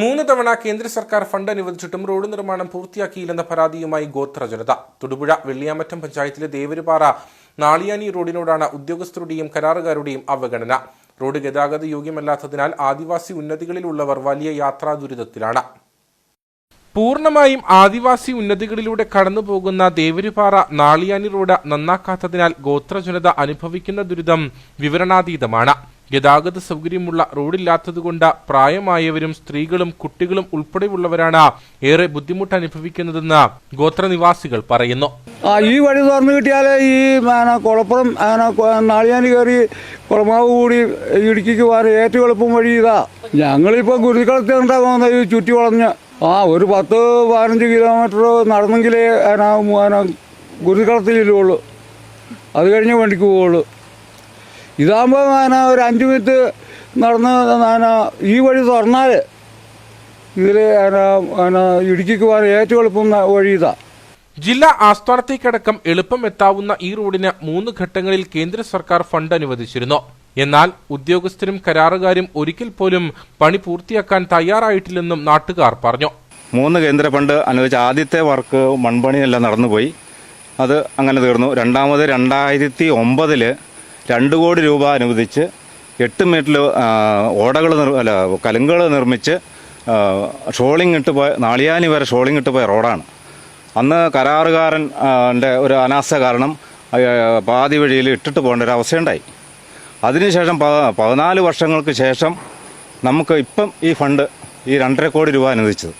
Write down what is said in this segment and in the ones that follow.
മൂന്ന് തവണ കേന്ദ്ര സർക്കാർ ഫണ്ട് അനുവദിച്ചിട്ടും റോഡ് നിർമ്മാണം പൂർത്തിയാക്കിയില്ലെന്ന പരാതിയുമായി ഗോത്ര ജനത. തൊടുപുഴ വെള്ളിയാമറ്റം പഞ്ചായത്തിലെ ദേവരുപാറ നാളിയാനി റോഡിനോടാണ് ഉദ്യോഗസ്ഥരുടെയും കരാറുകാരുടെയും അവഗണന. റോഡ് ഗതാഗത യോഗ്യമല്ലാത്തതിനാൽ ആദിവാസി ഉന്നതികളിലുള്ളവർ വലിയ യാത്രാ ദുരിതത്തിലാണ് പൂർണമായും ആദിവാസി ഉന്നതികളിലൂടെ കടന്നു പോകുന്ന ദേവരുപാറ നാളിയാനി റോഡ് നന്നാക്കാത്തതിനാൽ ഗോത്ര ജനത അനുഭവിക്കുന്ന ദുരിതം വിവരണാതീതമാണ്. ഗതാഗത സൗകര്യമുള്ള റോഡില്ലാത്തതുകൊണ്ട് പ്രായമായവരും സ്ത്രീകളും കുട്ടികളും ഉൾപ്പെടെയുള്ളവരാണ് ഏറെ ബുദ്ധിമുട്ട് അനുഭവിക്കുന്നതെന്ന് ഗോത്രനിവാസികൾ പറയുന്നു. ഈ വഴി തുറന്നു കിട്ടിയാൽ ഈ കുളപ്പുറം നാളിയാനി കയറി കുളമാവ് കൂടി ഇടുക്കിക്ക് പോകാൻ ഏറ്റവും എളുപ്പം വഴി ഇതാ. ഞങ്ങളിപ്പോൾ ഗുരുക്കളത്തിൽ ഉണ്ടാകുന്ന ഈ ചുറ്റി വളഞ്ഞ് ആ ഒരു പത്ത് പതിനഞ്ച് കിലോമീറ്റർ നടന്നെങ്കിലേ അതിനാ ഗുരുക്കളത്തിലുള്ളൂ അത് കഴിഞ്ഞ് വണ്ടിക്ക് പോവുള്ളൂ. ഇതാകുമ്പോൾ അതിനാ ഒരു അഞ്ച് മിനിറ്റ് നടന്ന് അതിനാ ഈ വഴി തുറന്നാൽ ഇതിൽ അതിനാ ഇടുക്കിക്ക് പോകാൻ ഏറ്റവും എളുപ്പം വഴി ഇതാ. ജില്ലാ ആസ്ഥാനത്തേക്കടക്കം എളുപ്പം എത്താവുന്ന ഈ റോഡിന് മൂന്ന് ഘട്ടങ്ങളിൽ കേന്ദ്ര സർക്കാർ ഫണ്ട് അനുവദിച്ചിരുന്നു. എന്നാൽ ഉദ്യോഗസ്ഥരും കരാറുകാരും ഒരിക്കൽ പോലും പണി പൂർത്തിയാക്കാൻ തയ്യാറായിട്ടില്ലെന്നും നാട്ടുകാർ പറഞ്ഞു. മൂന്ന് കേന്ദ്ര ഫണ്ട് അനുവദിച്ച ആദ്യത്തെ വർക്ക് മൺപണിയെല്ലാം നടന്നുപോയി. അത് അങ്ങനെ തീർന്നു. രണ്ടാമത് രണ്ടായിരത്തി ഒമ്പതിൽ രണ്ട് കോടി രൂപ അനുവദിച്ച് എട്ട് മീറ്റർ ഓടകൾ അല്ല കലുങ്കുകൾ നിർമ്മിച്ച് ഷോളിംഗ് ഇട്ട് പോയ നാളിയാനി വരെ ഷോളിംഗ് ഇട്ട് പോയ റോഡാണ്. അന്ന് കരാറുകാരൻ ഒരു അനാസ്ഥ കാരണം പാതി വഴിയിൽ ഇട്ടിട്ട് പോകേണ്ട ഒരു അവസ്ഥയുണ്ടായി. അതിനുശേഷം പതിനാല് വർഷങ്ങൾക്ക് ശേഷം നമുക്ക് ഇപ്പം ഈ ഫണ്ട് ഈ രണ്ടര കോടി രൂപ അനുവദിച്ചത്.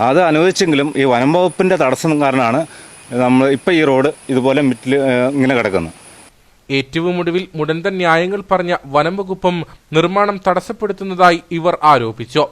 അത് അനുവദിച്ചെങ്കിലും ഈ വനം വകുപ്പിന്റെ തടസ്സം കാരണമാണ് നമ്മൾ ഇപ്പം ഈ റോഡ് ഇതുപോലെ മിറ്റിൽ ഇങ്ങനെ കിടക്കുന്നത്. ഏറ്റവും ഒടുവിൽ മുടന്തൻ ന്യായങ്ങൾ പറഞ്ഞ വനം വകുപ്പും നിർമ്മാണം തടസ്സപ്പെടുത്തുന്നതായി ഇവർ ആരോപിച്ചു.